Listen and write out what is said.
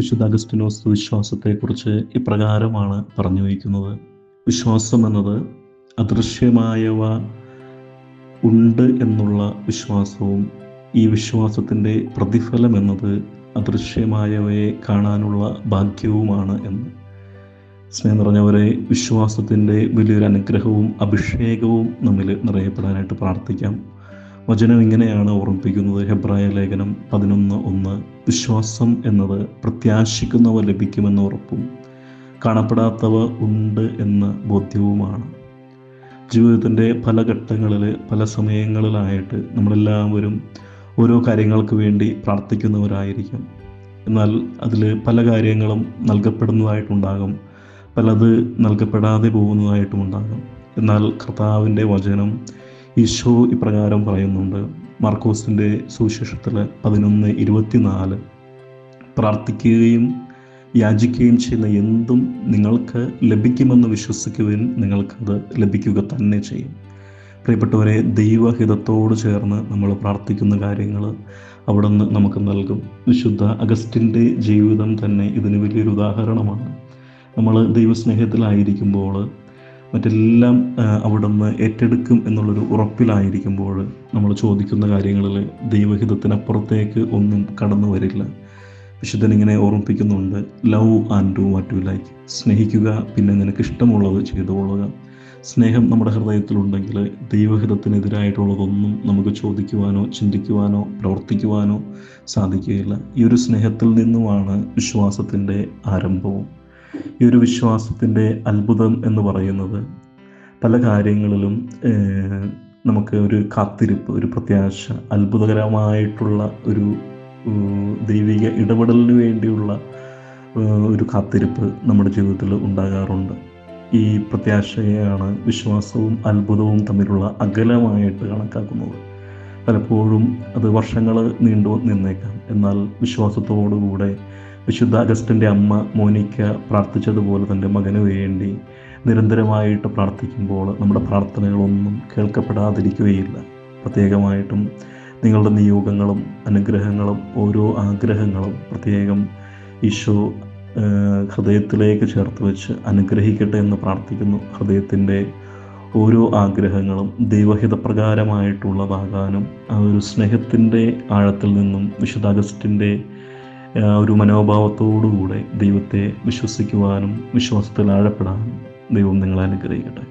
വിശുദ്ധ അഗസ്റ്റിനോസ് വിശ്വാസത്തെക്കുറിച്ച് ഇപ്രകാരമാണ് പറഞ്ഞു വയ്ക്കുന്നത്. വിശ്വാസം എന്നത് അദൃശ്യമായവ ഉണ്ട് എന്നുള്ള വിശ്വാസവും ഈ വിശ്വാസത്തിന്റെ പ്രതിഫലം എന്നത് അദൃശ്യമായവയെ കാണാനുള്ള ഭാഗ്യവുമാണ് എന്ന്. സ്നേഹം നിറഞ്ഞവരെ വിശ്വാസത്തിന്റെ വലിയൊരു അനുഗ്രഹവും അഭിഷേകവും നമ്മിൽ നിറയപ്പെടാനായിട്ട് പ്രാർത്ഥിക്കാം. വചനം ഇങ്ങനെയാണ് ഓർമ്മിപ്പിക്കുന്നത്. ഹെബ്രായ ലേഖനം പതിനൊന്ന് ഒന്ന്. വിശ്വാസം എന്നത് പ്രത്യാശിക്കുന്നവ ലഭിക്കുമെന്ന ഉറപ്പും കാണപ്പെടാത്തവ ഉണ്ട് എന്ന ബോധ്യവുമാണ്. ജീവിതത്തിന്റെ പല ഘട്ടങ്ങളിൽ പല സമയങ്ങളിലായിട്ട് നമ്മളെല്ലാവരും ഓരോ കാര്യങ്ങൾക്ക് വേണ്ടി പ്രാർത്ഥിക്കുന്നവരായിരിക്കും. എന്നാൽ അതിൽ പല കാര്യങ്ങളും നൽകപ്പെടുന്നതായിട്ടുണ്ടാകും. പലത് നൽകപ്പെടാതെ പോകുന്നതായിട്ടുമുണ്ടാകും. എന്നാൽ കർത്താവിന്റെ വചനം ഈശോ ഇപ്രകാരം പറയുന്നുണ്ട്. മാർക്കോസിന്റെ സുവിശേഷത്തിൽ പതിനൊന്ന് ഇരുപത്തിനാല്. പ്രാർത്ഥിക്കുകയും യാചിക്കുകയും ചെയ്യുന്ന എന്തും നിങ്ങൾക്ക് ലഭിക്കുമെന്ന് വിശ്വസിക്കുകയും നിങ്ങൾക്കത് ലഭിക്കുക തന്നെ ചെയ്യും. പ്രിയപ്പെട്ടവരെ ദൈവഹിതത്തോട് ചേർന്ന് നമ്മൾ പ്രാർത്ഥിക്കുന്ന കാര്യങ്ങൾ അവിടുന്ന് നമുക്ക് നൽകും. വിശുദ്ധ അഗസ്റ്റിന്റെ ജീവിതം തന്നെ ഇതിന് വലിയൊരു ഉദാഹരണമാണ്. നമ്മൾ ദൈവസ്നേഹത്തിലായിരിക്കുമ്പോൾ മറ്റെല്ലാം അവിടുന്ന് ഏറ്റെടുക്കും എന്നുള്ളൊരു ഉറപ്പിലായിരിക്കുമ്പോൾ നമ്മൾ ചോദിക്കുന്ന കാര്യങ്ങളിൽ ദൈവഹിതത്തിനപ്പുറത്തേക്ക് ഒന്നും കടന്നു വരില്ല. വിശുദ്ധനിങ്ങനെ ഓർമ്മിപ്പിക്കുന്നുണ്ട് love and do what you like. സ്നേഹിക്കുക പിന്നെ നിനക്ക് ഇഷ്ടമുള്ളത് ചെയ്തുകൊള്ളുക സ്നേഹം നമ്മുടെ ഹൃദയത്തിലുണ്ടെങ്കിൽ ദൈവഹിതത്തിനെതിരായിട്ടുള്ളതൊന്നും നമുക്ക് ചോദിക്കുവാനോ ചിന്തിക്കുവാനോ പ്രവർത്തിക്കുവാനോ സാധിക്കുകയില്ല. ഈ ഒരു സ്നേഹത്തിൽ നിന്നുമാണ് വിശ്വാസത്തിന്റെ ആരംഭവും. ഈ ഒരു വിശ്വാസത്തിന്റെ അത്ഭുതം എന്ന് പറയുന്നത് പല കാര്യങ്ങളിലും നമുക്ക് ഒരു കാത്തിരിപ്പ് ഒരു പ്രത്യാശ അത്ഭുതകരമായിട്ടുള്ള ഒരു ദൈവിക ഇടപെടലിന് വേണ്ടിയുള്ള ഒരു കാത്തിരിപ്പ് നമ്മുടെ ജീവിതത്തിൽ ഉണ്ടാകാറുണ്ട്. ഈ പ്രത്യാശയാണ് വിശ്വാസവും അത്ഭുതവും തമ്മിലുള്ള അകലമായിട്ട് കണക്കാക്കുന്നത്. പലപ്പോഴും അത് വർഷങ്ങൾ നീണ്ടു നിന്നേക്കാം. എന്നാൽ വിശ്വാസത്തോടുകൂടെ വിശുദ്ധ അഗസ്റ്റിന്റെ അമ്മ മോനിക്ക പ്രാർത്ഥിച്ചതുപോലെ തന്റെ മകന് വേണ്ടി നിരന്തരമായിട്ട് പ്രാർത്ഥിക്കുമ്പോൾ നമ്മുടെ പ്രാർത്ഥനകളൊന്നും കേൾക്കപ്പെടാതിരിക്കുകയില്ല. പ്രത്യേകമായിട്ടും നിങ്ങളുടെ നിയോഗങ്ങളും അനുഗ്രഹങ്ങളും ഓരോ ആഗ്രഹങ്ങളും പ്രത്യേകം ഈശോ ഹൃദയത്തിലേക്ക് ചേർത്ത് വെച്ച് അനുഗ്രഹിക്കട്ടെ എന്ന് പ്രാർത്ഥിക്കുന്നു. ഹൃദയത്തിന്റെ ഓരോ ആഗ്രഹങ്ങളും ദൈവഹിതപ്രകാരമായിട്ടുള്ളതാകാനും ആ ഒരു സ്നേഹത്തിന്റെ ആഴത്തിൽ നിന്നും വിശുദ്ധ അഗസ്റ്റിന്റെ ഒരു മനോഭാവത്തോടുകൂടെ ദൈവത്തെ വിശ്വസിക്കുവാനും വിശ്വാസത്തിൽ ആഴപ്പെടാനും ദൈവം നിങ്ങളെ അനുഗ്രഹിക്കട്ടെ.